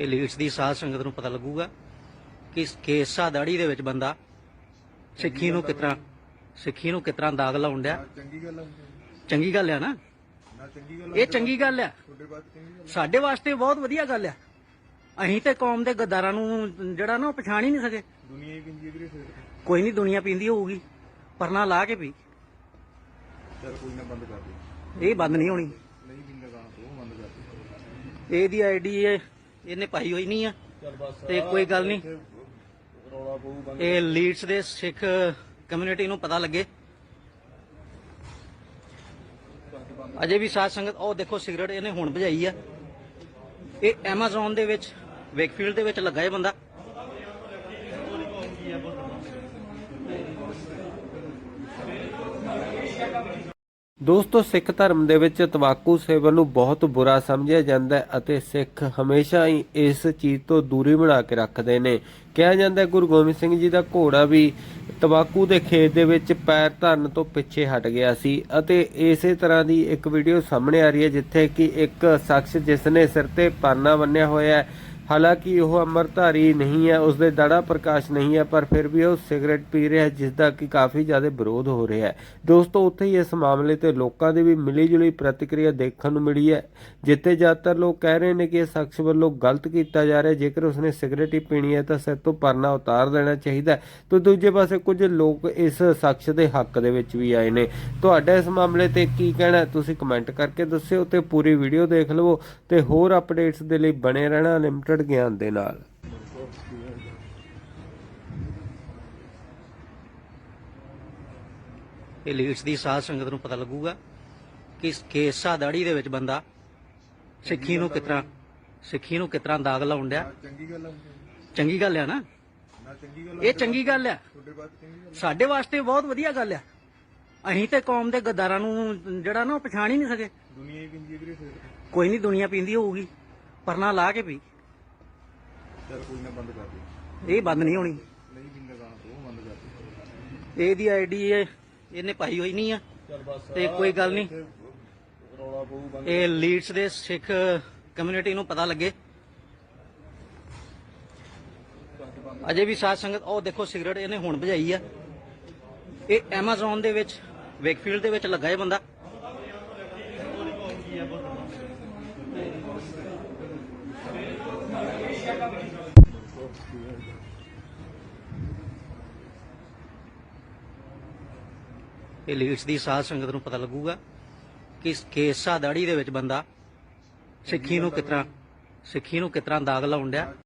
ਇਹ ਲੀਡਸ ਦੀ ਸਾਧ ਸੰਗਤ ਨੂੰ ਪਤਾ ਲੱਗੂਗਾ ਕਿ ਕੇਸਾ ਦਾੜੀ ਦੇ ਵਿੱਚ ਬੰਦਾ ਸਿੱਖੀ ਨੂੰ ਕਿਤਨਾ ਸਿੱਖੀ ਨੂੰ ਕਿਤਨਾ ਦਾਗ ਲਾਉਣ ਡਿਆ। ਚੰਗੀ ਗੱਲ ਆ। ਚੰਗੀ ਗੱਲ ਆ ਨਾ? ਇਹ ਚੰਗੀ ਗੱਲ ਆ। ਸਾਡੇ ਵਾਸਤੇ ਬਹੁਤ ਵਧੀਆ ਗੱਲ ਆ। ਅਸੀਂ ਤੇ ਕੌਮ ਦੇ ਗੱਦਾਰਾਂ ਨੂੰ ਜਿਹੜਾ ਨਾ ਉਹ ਪਛਾਣ ਹੀ ਨਹੀਂ ਸਕੇ। ਦੁਨੀਆ ਹੀ ਫਿਰ। ਕੋਈ ਨਹੀਂ ਦੁਨੀਆ ਪੀਂਦੀ ਹੋਊਗੀ। ਪਰ ਨਾ ਲਾ ਕੇ ਪੀ। ਚਲ ਕੋਈ ਨਾ ਬੰਦ ਕਰ ਦੇ। ਇਹ ਬੰਦ ਨਹੀਂ ਹੋਣੀ। ਨਹੀਂ ਬੰਦ ਕਰ ਦੇ। ਇਹਦੀ ਆਈਡੀ ਇਹਨੇ ਪਾਈ ਹੋਈ ਨਹੀਂ ਆ। ਚਲ ਬਸ ਤੇ ਕੋਈ ਗੱਲ ਨਹੀਂ। ਰੌਲਾ ਪਊ ਬੰਦ। ਇਹ ਲੀਡਸ ਦੇ ਸਿੱਖ ਕਮਿਊਨਿਟੀ ਨੂੰ ਪਤਾ ਲੱਗੇ। ਅਜੇ ਵੀ ਸਾਧ ਸੰਗਤ ਉਹ ਦੇਖੋ ਸਿਗਰਟ ਇਹਨੇ ਹੁਣ ਭਜਾਈ ਆ। ਇਹ Amazon ਦੇ ਵਿੱਚ ਵੇਕਫੀਲਡ ਦੇ ਵਿੱਚ ਲੱਗਾ ਇਹ ਬੰਦਾ। ਦੋਸਤੋ, ਸਿੱਖ ਧਰਮ ਦੇ ਵਿੱਚ ਤੰਬਾਕੂ ਸੇਵਨ ਨੂੰ ਬਹੁਤ ਬੁਰਾ ਸਮਝਿਆ ਜਾਂਦਾ ਹੈ ਅਤੇ ਸਿੱਖ ਹਮੇਸ਼ਾ ਹੀ ਇਸ ਚੀਜ਼ ਤੋਂ ਦੂਰੀ ਬਣਾ ਕੇ ਰੱਖਦੇ ਨੇ। ਕਿਹਾ ਜਾਂਦਾ ਹੈ, ਗੁਰੂ ਗੋਬਿੰਦ ਸਿੰਘ ਜੀ ਦਾ ਘੋੜਾ ਵੀ ਤੰਬਾਕੂ ਦੇ ਖੇਤ ਦੇ ਵਿੱਚ ਪੈਰ ਧਰਨ ਤੋਂ ਪਿੱਛੇ ਹਟ ਗਿਆ ਸੀ ਅਤੇ ਇਸੇ ਤਰ੍ਹਾਂ ਦੀ ਇੱਕ ਵੀਡੀਓ ਸਾਹਮਣੇ ਆ ਰਹੀ ਹੈ, ਜਿੱਥੇ ਕਿ ਇੱਕ ਸ਼ਖਸ ਜਿਸ ਨੇ ਸਿਰ ਤੇ ਪਾਨਾ ਬੰਨਿਆ ਹੋਇਆ ਹੈ ਹਾਲਾਂਕਿ ਉਹ ਅੰਮ੍ਰਿਤਧਾਰੀ ਨਹੀਂ ਹੈ, ਉਸਦੇ ਦਾੜਾ ਪ੍ਰਕਾਸ਼ ਨਹੀਂ ਹੈ, ਪਰ ਫਿਰ ਵੀ ਉਹ ਸਿਗਰਟ ਪੀ ਰਿਹਾ ਹੈ, ਜਿਸ ਦਾ ਕਿ ਕਾਫੀ ਜ਼ਿਆਦਾ ਵਿਰੋਧ ਹੋ ਰਿਹਾ ਹੈ। ਦੋਸਤੋ, ਉੱਥੇ ਹੀ ਇਸ ਮਾਮਲੇ ਤੇ ਲੋਕਾਂ ਦੀ ਵੀ ਮਿਲੀ ਜੁਲੀ ਪ੍ਰਤੀਕਿਰਿਆ ਦੇਖਣ ਨੂੰ ਮਿਲੀ ਹੈ, ਜਿੱਥੇ ਜ਼ਿਆਦਾਤਰ ਲੋਕ ਕਹਿ ਰਹੇ ਨੇ ਕਿ ਇਹ ਸ਼ਖਸ ਵੱਲੋਂ ਗਲਤ ਕੀਤਾ ਜਾ ਰਿਹਾ ਜੇਕਰ ਉਸਨੇ ਸਿਗਰਟ ਹੀ ਪੀਣੀ ਹੈ, ਤਾਂ ਸਿਰ ਤੋਂ ਪਰਨਾ ਉਤਾਰ ਦੇਣਾ ਚਾਹੀਦਾ ਹੈ। ਤੇ ਦੂਜੇ ਪਾਸੇ ਕੁਝ ਲੋਕ ਇਸ ਸ਼ਖਸ ਦੇ ਹੱਕ ਦੇ ਵਿੱਚ ਵੀ ਆਏ ਨੇ। ਤੁਹਾਡਾ ਇਸ ਮਾਮਲੇ ਤੇ ਕੀ ਕਹਿਣਾ ਤੁਸੀਂ ਕਮੈਂਟ ਕਰਕੇ ਦੱਸਿਓ ਤੇ ਪੂਰੀ ਵੀਡੀਓ ਦੇਖ ਲਵੋ ਤੇ ਹੋਰ ਅਪਡੇਟਸ ਦੇ ਲਈ ਬਣੇ ਰਹਿਣਾ ਲਿਮਟਿਡ ਗਿਆਨ ਦੇ ਨਾਲ। ਇਹ ਲੀਡਸ ਦੀ ਸਾਧ ਸੰਗਤ ਨੂੰ ਪਤਾ ਲੱਗੂਗਾ ਕਿ ਇਸ ਕੇਸਾ ਦਾੜੀ ਦੇ ਵਿੱਚ ਬੰਦਾ ਸਿੱਖੀ ਨੂੰ ਕਿਤਨਾ ਸਿੱਖੀ ਨੂੰ ਕਿਤਨਾ ਦਾਗ ਲਾਉਣ ਡਿਆ। ਚੰਗੀ ਗੱਲ ਆ ਚੰਗੀ ਗੱਲ ਆ ਨਾ? ਇਹ ਚੰਗੀ ਗੱਲ ਆ। ਸਾਡੇ ਵਾਸਤੇ ਬਹੁਤ ਵਧੀਆ ਗੱਲ ਆ। ਅਸੀਂ ਤੇ ਕੌਮ ਦੇ ਗੱਦਾਰਾਂ ਨੂੰ ਜਿਹੜਾ ਨਾ ਉਹ ਪਛਾਣ ਹੀ ਨਹੀਂ ਸਕੇ। ਦੁਨੀਆ ਹੀ ਫਿਰ। ਕੋਈ ਨਹੀਂ ਦੁਨੀਆ ਪੀਂਦੀ ਹੋਊਗੀ। ਪਰ ਨਾ ਲਾ ਕੇ ਪੀ। ਚਲ ਕੋਈ ਨਾ ਬੰਦ ਕਰ ਦੇ। ਇਹ ਬੰਦ ਨਹੀਂ ਹੋਣੀ। ਨਹੀਂ ਬੰਦ ਕਰ ਦੇ। ਇਹਦੀ ਆਈਡੀ ਇਹਨੇ ਪਾਈ ਹੋਈ ਨਹੀਂ ਆ। ਚਲ ਬਸ ਤੇ ਕੋਈ ਗੱਲ ਨਹੀਂ। ਰੌਲਾ ਪਊ ਬੰਦ। ਇਹ ਲੀਡਸ ਦੇ ਸਿੱਖ ਕਮਿਊਨਿਟੀ ਨੂੰ ਪਤਾ ਲੱਗੇ। ਅਜੇ ਵੀ ਸਾਧ ਸੰਗਤ ਉਹ ਦੇਖੋ ਸਿਗਰਟ ਇਹਨੇ ਹੁਣ ਭਜਾਈ ਆ। ਇਹ Amazon ਦੇ ਵਿੱਚ ਵੇਕਫੀਲਡ ਦੇ ਵਿੱਚ ਲੱਗਾ ਇਹ ਬੰਦਾ। ਇਹ ਲੀਡਸ ਦੀ ਸਾਧ ਸੰਗਤ ਨੂੰ ਪਤਾ ਲੱਗੂਗਾ ਕਿ ਕੇਸਾ ਦਾੜੀ ਦੇ ਵਿੱਚ ਬੰਦਾ ਸਿੱਖੀ ਨੂੰ ਕਿਤਨਾ ਸਿੱਖੀ ਨੂੰ ਕਿਤਨਾ ਦਾਗ ਲਾਉਣ ਡਿਆ।